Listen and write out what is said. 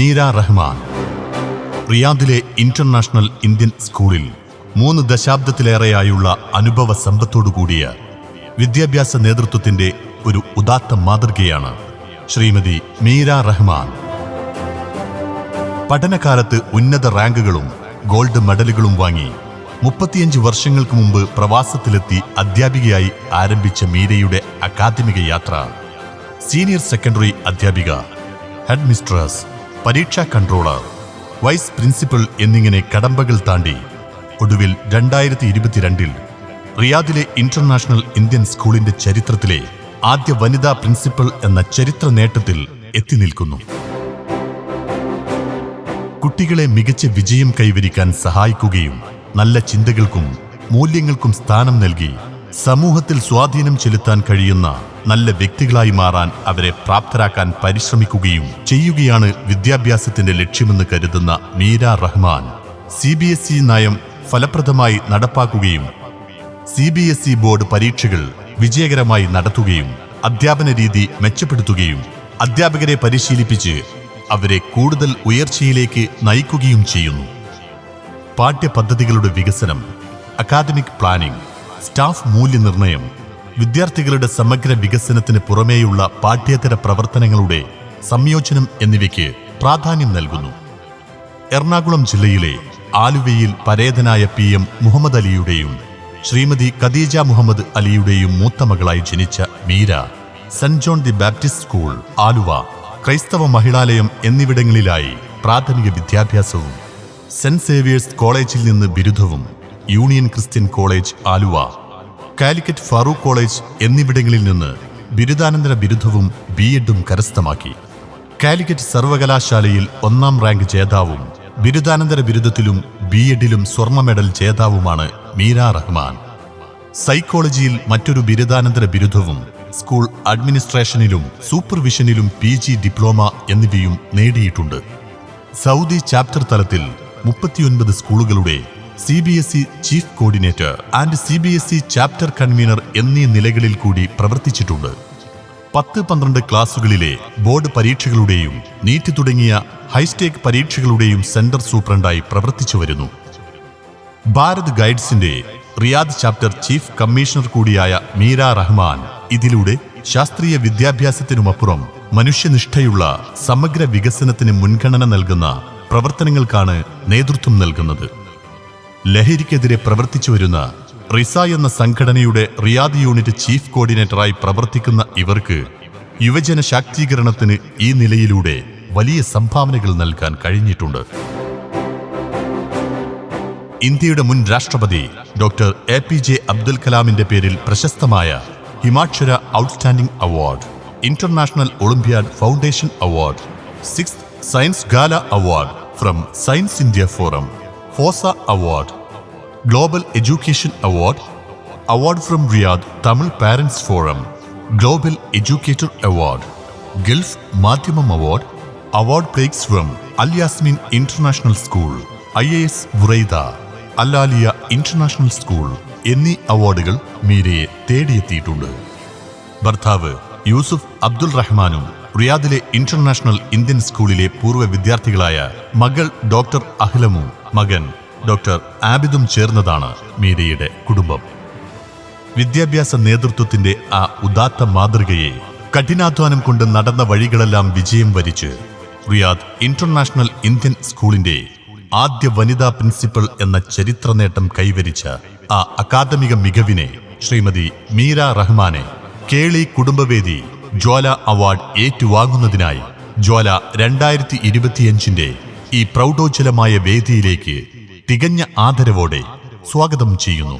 മീര റഹ്മാൻ. റിയാദിലെ international Indian സ്കൂളിൽ മൂന്ന് ദശാബ്ദത്തിലേറെയായുള്ള അനുഭവ സമ്പത്തോടുകൂടിയ വിദ്യാഭ്യാസ നേതൃത്വത്തിന്റെ ഒരു ഉദാത്ത മാതൃകയാണ് ശ്രീമതി മീര റഹ്മാൻ. പഠനകാലത്ത് ഉന്നത റാങ്കുകളും ഗോൾഡ് മെഡലുകളും വാങ്ങി മുപ്പത്തിയഞ്ച് വർഷങ്ങൾക്ക് മുമ്പ് പ്രവാസത്തിലെത്തി അധ്യാപികയായി ആരംഭിച്ച മീരയുടെ അക്കാദമിക യാത്ര. സീനിയർ സെക്കൻഡറി അധ്യാപിക ഹെഡ് മിസ്ട്രസ് പരീക്ഷാ കൺട്രോളർ വൈസ് പ്രിൻസിപ്പൽ എന്നിങ്ങനെ കടമ്പകൾ താണ്ടി ഒടുവിൽ രണ്ടായിരത്തി ഇരുപത്തിരണ്ടിൽ റിയാദിലെ ഇന്റർനാഷണൽ ഇന്ത്യൻ സ്കൂളിന്റെ ചരിത്രത്തിലെ ആദ്യ വനിതാ പ്രിൻസിപ്പൽ എന്ന ചരിത്ര നേട്ടത്തിൽ എത്തി നിൽക്കുന്നു. കുട്ടികളെ മികച്ച വിജയം കൈവരിക്കാൻ സഹായിക്കുകയും നല്ല ചിന്തകൾക്കും മൂല്യങ്ങൾക്കും സ്ഥാനം നൽകി സമൂഹത്തിൽ സ്വാധീനം ചെലുത്താൻ കഴിയുന്ന നല്ല വ്യക്തികളായി മാറാൻ അവരെ പ്രാപ്തരാക്കാൻ പരിശ്രമിക്കുകയും ചെയ്യുകയാണ് വിദ്യാഭ്യാസത്തിന്റെ ലക്ഷ്യമെന്ന് കരുതുന്ന Meera Rahman. C B S E നയം ഫലപ്രദമായി നടപ്പാക്കുകയും C B S E board പരീക്ഷകൾ വിജയകരമായി നടത്തുകയും അധ്യാപന രീതി മെച്ചപ്പെടുത്തുകയും അധ്യാപകരെ പരിശീലിപ്പിച്ച് അവരെ കൂടുതൽ ഉയർച്ചയിലേക്ക് നയിക്കുകയും ചെയ്യുന്നു. പാഠ്യപദ്ധതികളുടെ വികസനം അക്കാദമിക് പ്ലാനിംഗ് സ്റ്റാഫ് മൂല്യനിർണയം വിദ്യാർത്ഥികളുടെ സമഗ്ര വികസനത്തിന് പുറമേയുള്ള പാഠ്യേതര പ്രവർത്തനങ്ങളുടെ സംയോജനം എന്നിവയ്ക്ക് പ്രാധാന്യം നൽകുന്നു. എറണാകുളം ജില്ലയിലെ ആലുവയിൽ പരേതനായ പി എം മുഹമ്മദ് അലിയുടെയും ശ്രീമതി ഖദീജ മുഹമ്മദ് അലിയുടെയും മൂത്ത മകളായി ജനിച്ച Meera saint John the Baptist school Aluva ക്രൈസ്തവ മഹിളാലയം എന്നിവിടങ്ങളിലായി പ്രാഥമിക വിദ്യാഭ്യാസവും സെന്റ് സേവിയേഴ്സ് കോളേജിൽ നിന്ന് ബിരുദവും union Christian college Aluva Calicut Farook college എന്നിവിടങ്ങളിൽ നിന്ന് ബിരുദാനന്തര ബിരുദവും ബി എഡും കരസ്ഥമാക്കി. കാലിക്കറ്റ് സർവകലാശാലയിൽ ഒന്നാം റാങ്ക് ജേതാവും ബിരുദാനന്തര ബിരുദത്തിലും ബി എഡിലും സ്വർണ മെഡൽ ജേതാവുമാണ് മീര റഹ്മാൻ. സൈക്കോളജിയിൽ മറ്റൊരു ബിരുദാനന്തര ബിരുദവും സ്കൂൾ അഡ്മിനിസ്ട്രേഷനിലും സൂപ്പർവിഷനിലും പി ജി ഡിപ്ലോമ എന്നിവയും നേടിയിട്ടുണ്ട്. സൗദി ചാപ്റ്റർ തലത്തിൽ മുപ്പത്തിയൊൻപത് സ്കൂളുകളുടെ C B S E chief coordinator and C B S E chapter convener എന്നീ നിലകളിൽ കൂടി പ്രവർത്തിച്ചിട്ടുണ്ട്. പത്ത് പന്ത്രണ്ട് ക്ലാസുകളിലെ ബോർഡ് പരീക്ഷകളുടെയും നീറ്റ് തുടങ്ങിയ ഹൈസ്റ്റേക്ക് പരീക്ഷകളുടെയും സെന്റർ സൂപ്രണ്ടായി പ്രവർത്തിച്ചു വരുന്നു. ഭാരത് ഗൈഡ്സിന്റെ റിയാദ് ചാപ്റ്റർ ചീഫ് കമ്മീഷണർ കൂടിയായ മീര റഹ്മാൻ ഇതിലൂടെ ശാസ്ത്രീയ വിദ്യാഭ്യാസത്തിനുമപ്പുറം മനുഷ്യനിഷ്ഠയുള്ള സമഗ്ര വികസനത്തിന് മുൻഗണന നൽകുന്ന പ്രവർത്തനങ്ങൾക്കാണ് നേതൃത്വം നൽകുന്നത്. ലഹരിക്കെതിരെ പ്രവർത്തിച്ചു വരുന്ന റിസ എന്ന സംഘടനയുടെ റിയാദ് യൂണിറ്റ് ചീഫ് കോർഡിനേറ്ററായി പ്രവർത്തിക്കുന്ന ഇവർക്ക് യുവജന ശാക്തീകരണത്തിന് ഈ നിലയിലൂടെ വലിയ സംഭാവനകൾ നൽകാൻ കഴിഞ്ഞിട്ടുണ്ട്. ഇന്ത്യയുടെ മുൻ രാഷ്ട്രപതി doctor A P J Abdul കലാമിന്റെ പേരിൽ പ്രശസ്തമായ Himakshara outstanding award international olympiad foundation award six science gala award from science India forum FOSA award global education award award from Riyadh Tamil parents forum global educator award Gulf Madhyamam award award breaks from Al Yasmin international school I A S Buraidah Al Aliya international school എന്നീ അവാർഡുകൾ മീരയെ തേടിയെത്തിയിട്ടുണ്ട്. ഭർത്താവ് യൂസുഫ് അബ്ദുൾ റഹ്മാനും റിയാദിലെ international Indian സ്കൂളിലെ പൂർവ വിദ്യാർത്ഥികളായ മകൾ doctor അഹ്ലമും മകൻ doctor ആബിദും ചേർന്നതാണ് മീരയുടെ കുടുംബം. വിദ്യാഭ്യാസ നേതൃത്വത്തിന്റെ ആ ഉദാത്ത മാതൃകയെ കഠിനാധ്വാനം കൊണ്ട് നടന്ന വഴികളെല്ലാം വിജയം വരിച്ച് റിയാദ് ഇന്റർനാഷണൽ ഇന്ത്യൻ സ്കൂളിന്റെ ആദ്യ വനിതാ പ്രിൻസിപ്പൽ എന്ന ചരിത്ര നേട്ടം കൈവരിച്ച ആ അക്കാദമിക മികവിനെ ശ്രീമതി മീര റഹ്മാനെ കേളി കുടുംബവേദി ജ്വാല അവാർഡ് ഏറ്റുവാങ്ങുന്നതിനായി ജ്വാല രണ്ടായിരത്തി ഇരുപത്തിയഞ്ചിന്റെ ഈ പ്രൗഢോജ്വലമായ വേദിയിലേക്ക് തികഞ്ഞ ആദരവോടെ സ്വാഗതം ചെയ്യുന്നു.